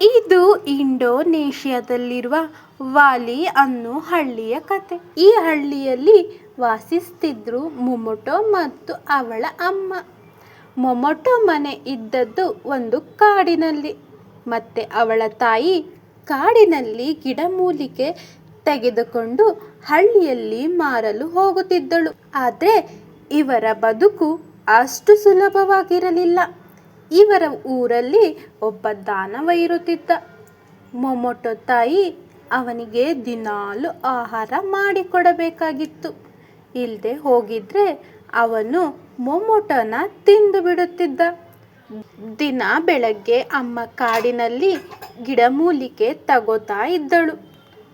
ಇದು ಇಂಡೋನೇಷ್ಯಾದಲ್ಲಿರುವ ವಾಲಿ ಅನ್ನೋ ಹಳ್ಳಿಯ ಕತೆ. ಈ ಹಳ್ಳಿಯಲ್ಲಿ ವಾಸಿಸ್ತಿದ್ರು ಮೊಮೊಟೊ ಮತ್ತು ಅವಳ ಅಮ್ಮ. ಮೊಮೊಟೊ ಮನೆ ಇದ್ದದ್ದು ಒಂದು ಕಾಡಿನಲ್ಲಿ. ಮತ್ತೆ ಅವಳ ತಾಯಿ ಕಾಡಿನಲ್ಲಿ ಗಿಡಮೂಲಿಕೆ ತೆಗೆದುಕೊಂಡು ಹಳ್ಳಿಯಲ್ಲಿ ಮಾರಲು ಹೋಗುತ್ತಿದ್ದಳು. ಆದರೆ ಇವರ ಬದುಕು ಅಷ್ಟು ಸುಲಭವಾಗಿರಲಿಲ್ಲ. ಇವರ ಊರಲ್ಲಿ ಒಬ್ಬ ದಾನವ ಇರುತ್ತಿದ್ದ. ಮೊಮೊಟೊ ತಾಯಿ ಅವನಿಗೆ ದಿನಾಲು ಆಹಾರ ಮಾಡಿಕೊಡಬೇಕಾಗಿತ್ತು. ಇಲ್ಲದೆ ಹೋಗಿದ್ರೆ ಅವನು ಮೊಮೊಟೊನ ತಿಂದು ಬಿಡುತ್ತಿದ್ದ. ದಿನ ಬೆಳಗ್ಗೆ ಅಮ್ಮ ಕಾಡಿನಲ್ಲಿ ಗಿಡಮೂಲಿಕೆ ತಗೋತಾ ಇದ್ದಳು.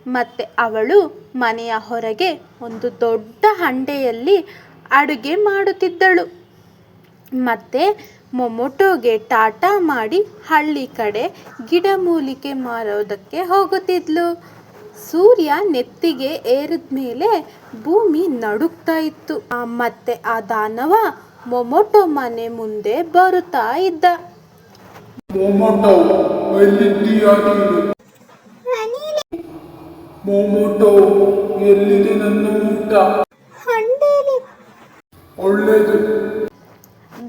ಮತ್ತೆ ಅವಳು ಮನೆಯ ಹೊರಗೆ ಒಂದು ದೊಡ್ಡ ಹಂಡೆಯಲ್ಲಿ ಅಡುಗೆ ಮಾಡುತ್ತಿದ್ದಳು. ಮತ್ತೆ ಮೊಮೊಟೊಗೆ ಟಾಟಾ ಮಾಡಿ ಹಳ್ಳಿ ಕಡೆ ಗಿಡಮೂಲಿಕೆ ಮಾರೋದಕ್ಕೆ ಹೋಗುತ್ತಿದ್ಲು. ಸೂರ್ಯ ನೆತ್ತಿಗೆ ಏರಿದ ಮೇಲೆ ಭೂಮಿ ನಡುಕ್ತಾ ಇತ್ತು. ಮತ್ತೆ ಆ ದಾನವ ಮೊಮೊಟೊ ಮನೆ ಮುಂದೆ ಬರುತ್ತಾ ಇದ್ದ. ಮೊಮೊಟೊ ಎಲ್ಲಿದ್ದೀಯಾ ನೀನು ಮೊಮೊಟೊ ಎಲ್ಲಿದೆ ನನ್ನ ಊಟ? ಒಳ್ಳೇದು.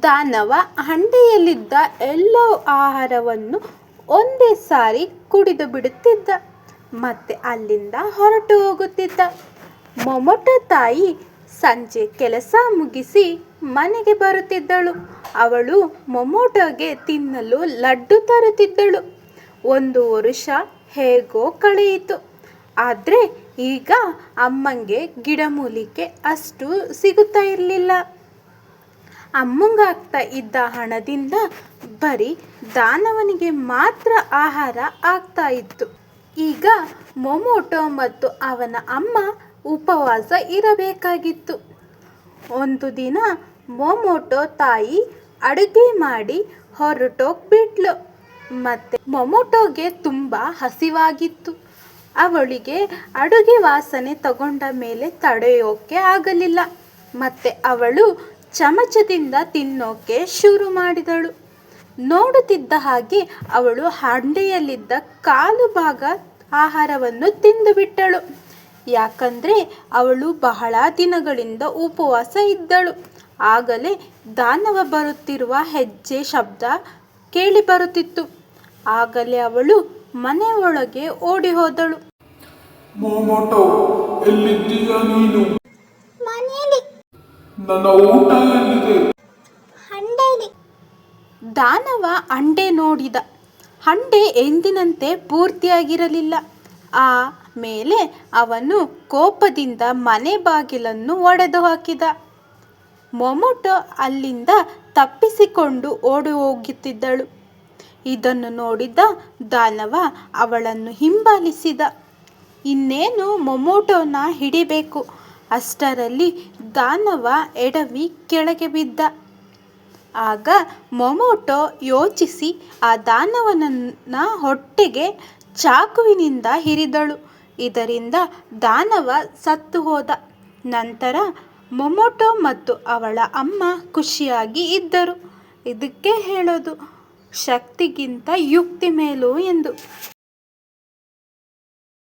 ದಾನವ ಹಂಡೆಯಲ್ಲಿದ್ದ ಎಲ್ಲ ಆಹಾರವನ್ನು ಒಂದೇ ಸಾರಿ ಕುಡಿದು ಬಿಡುತ್ತಿದ್ದ. ಮತ್ತೆ ಅಲ್ಲಿಂದ ಹೊರಟು ಹೋಗುತ್ತಿದ್ದ. ಮೊಮೊಟ ತಾಯಿ ಸಂಜೆ ಕೆಲಸ ಮುಗಿಸಿ ಮನೆಗೆ ಬರುತ್ತಿದ್ದಳು. ಅವಳು ಮೊಮೋಟೋಗೆ ತಿನ್ನಲು ಲಡ್ಡು ತರುತ್ತಿದ್ದಳು. ಒಂದು ವರುಷ ಹೇಗೋ ಕಳೆಯಿತು. ಆದರೆ ಈಗ ಅಮ್ಮಂಗೆ ಗಿಡಮೂಲಿಕೆ ಅಷ್ಟು ಸಿಗುತ್ತಾ ಇರಲಿಲ್ಲ. ಅಮ್ಮಂಗಾಗ್ತಾ ಇದ್ದ ಹಣದಿಂದ ಬರೀ ದಾನವನಿಗೆ ಮಾತ್ರ ಆಹಾರ ಆಗ್ತಾ ಇತ್ತು. ಈಗ ಮೊಮೊಟೊ ಮತ್ತು ಅವನ ಅಮ್ಮ ಉಪವಾಸ ಇರಬೇಕಾಗಿತ್ತು. ಒಂದು ದಿನ ಮೊಮೊಟೊ ತಾಯಿ ಅಡುಗೆ ಮಾಡಿ ಹೊರಟೋಗ್ಬಿಟ್ಲು. ಮತ್ತೆ ಮೊಮೋಟೋಗೆ ತುಂಬ ಹಸಿವಾಗಿತ್ತು. ಅವಳಿಗೆ ಅಡುಗೆ ವಾಸನೆ ತಗೊಂಡ ಮೇಲೆ ತಡೆಯೋಕೆ ಆಗಲಿಲ್ಲ. ಮತ್ತೆ ಅವಳು ಚಮಚದಿಂದ ತಿನ್ನೋಕೆ ಶುರು ಮಾಡಿದಳು. ನೋಡುತ್ತಿದ್ದ ಹಾಗೆ ಅವಳು ಹಂಡೆಯಲ್ಲಿದ್ದ ಕಾಲು ಭಾಗ ಆಹಾರವನ್ನು ತಿಂದು ಬಿಟ್ಟಳು. ಯಾಕಂದ್ರೆ ಅವಳು ಬಹಳ ದಿನಗಳಿಂದ ಉಪವಾಸ ಇದ್ದಳು. ಆಗಲೇ ದಾನವ ಬರುತ್ತಿರುವ ಹೆಜ್ಜೆ ಶಬ್ದ ಕೇಳಿ ಬರುತ್ತಿತ್ತು. ಆಗಲೇ ಅವಳು ಮನೆಯೊಳಗೆ ಓಡಿ ಹೋದಳು. ನನ್ನ ಊಟ ಎಲ್ಲಿದೆ? ದಾನವ ಹಂಡೆ ನೋಡಿದ. ಹಂಡೆ ಎಂದಿನಂತೆ ಪೂರ್ತಿಯಾಗಿರಲಿಲ್ಲ. ಆ ಮೇಲೆ ಅವನು ಕೋಪದಿಂದ ಮನೆ ಬಾಗಿಲನ್ನು ಒಡೆದು ಹಾಕಿದ. ಮೊಮೊಟೊ ಅಲ್ಲಿಂದ ತಪ್ಪಿಸಿಕೊಂಡು ಓಡಿ ಹೋಗುತ್ತಿದ್ದಳು. ಇದನ್ನು ನೋಡಿದ ದಾನವ ಅವಳನ್ನು ಹಿಂಬಾಲಿಸಿದ. ಇನ್ನೇನು ಮೊಮೊಟೊನ ಹಿಡಿಬೇಕು? ಅಷ್ಟರಲ್ಲಿ ದಾನವ ಎಡವಿ ಕೆಳಗೆ ಬಿದ್ದ. ಆಗ ಮೊಮೊಟೊ ಯೋಚಿಸಿ ಆ ದಾನವನನ್ನ ಹೊಟ್ಟೆಗೆ ಚಾಕುವಿನಿಂದ ಹಿರಿದಳು. ಇದರಿಂದ ದಾನವ ಸತ್ತು ಹೋದ. ನಂತರ ಮೊಮೊಟೊ ಮತ್ತು ಅವಳ ಅಮ್ಮ ಖುಷಿಯಾಗಿ ಇದ್ದರು. ಇದಕ್ಕೆ ಹೇಳೋದು, ಶಕ್ತಿಗಿಂತ ಯುಕ್ತಿ ಮೇಲು ಎಂದು.